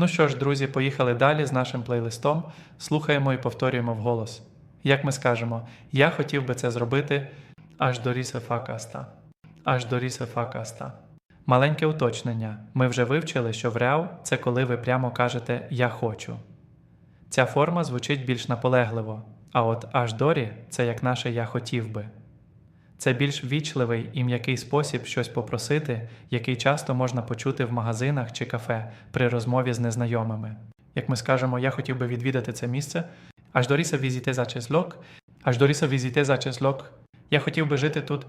Ну що ж, друзі, поїхали далі з нашим плейлистом. Слухаємо і повторюємо вголос. Як ми скажемо, я хотів би це зробити аж до рісе фа каста. Аж до рісе фа каста. Маленьке уточнення. Ми вже вивчили, що вряв це коли ви прямо кажете Я хочу. Ця форма звучить більш наполегливо, а от аж дорі це як наше Я хотів би. Це більш ввічливий і м'який спосіб щось попросити, який часто можна почути в магазинах чи кафе при розмові з незнайомими. Як ми скажемо, я хотів би відвідати це місце, аж доріса візіте за чеслок, аж доріса візіте за чеслок. Я хотів би жити тут,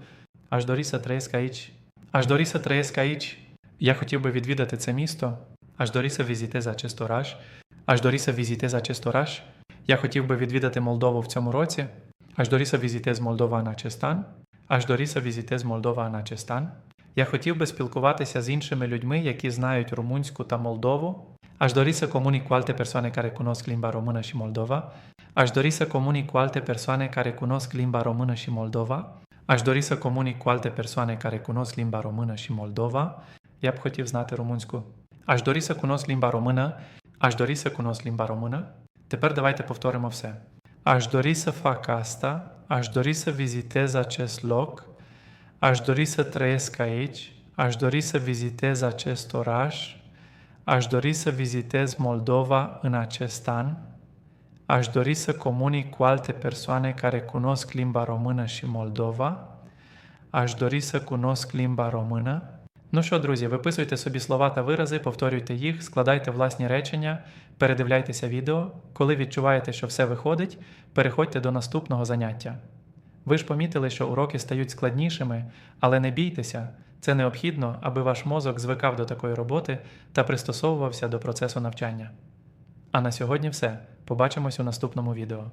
аж доріса треєскаїч, аж доріса треєскаїч. Я хотів би відвідати це місто, аж доріса візіте за честораж, аж доріса візіте за честораж. Я хотів би відвідати Молдову в цьому році, аж доріса візіте з Молдова на Честан, аж доріса візіте з Молдова на Честан. Я хотів би спілкуватися з іншими людьми, які знають румунську та Молдову. Aș dori să comunic cu alte persoane care cunosc limba română și Moldova. Aș dori să comunic cu alte persoane care cunosc limba română și Moldova. Aș dori să comunic cu alte persoane care cunosc limba română și Moldova. Я б хотів знати румунську. Aș dori să cunosc limba română. Aș dori să cunosc limba română. Tепер давайте повторимо все. Aș dori să fac asta. Aș dori să vizitez acest loc. Aș dori să trăiesc aici. Aș dori să vizitez acest oraș. Aș dori să vizitez Moldova în acest an. Aș dori să comunic cu alte persoane care cunosc limba română și Moldova. Aș dori să cunosc limba română. Ну що, друзі, виписуйте собі слова та вирази, повторюйте їх, складайте власні речення, передивляйтеся відео. Коли відчуваєте, що все виходить, переходьте до наступного заняття. Ви ж помітили, що уроки стають складнішими, але не бійтеся, це необхідно, аби ваш мозок звикав до такої роботи та пристосовувався до процесу навчання. А на сьогодні все. Побачимось у наступному відео.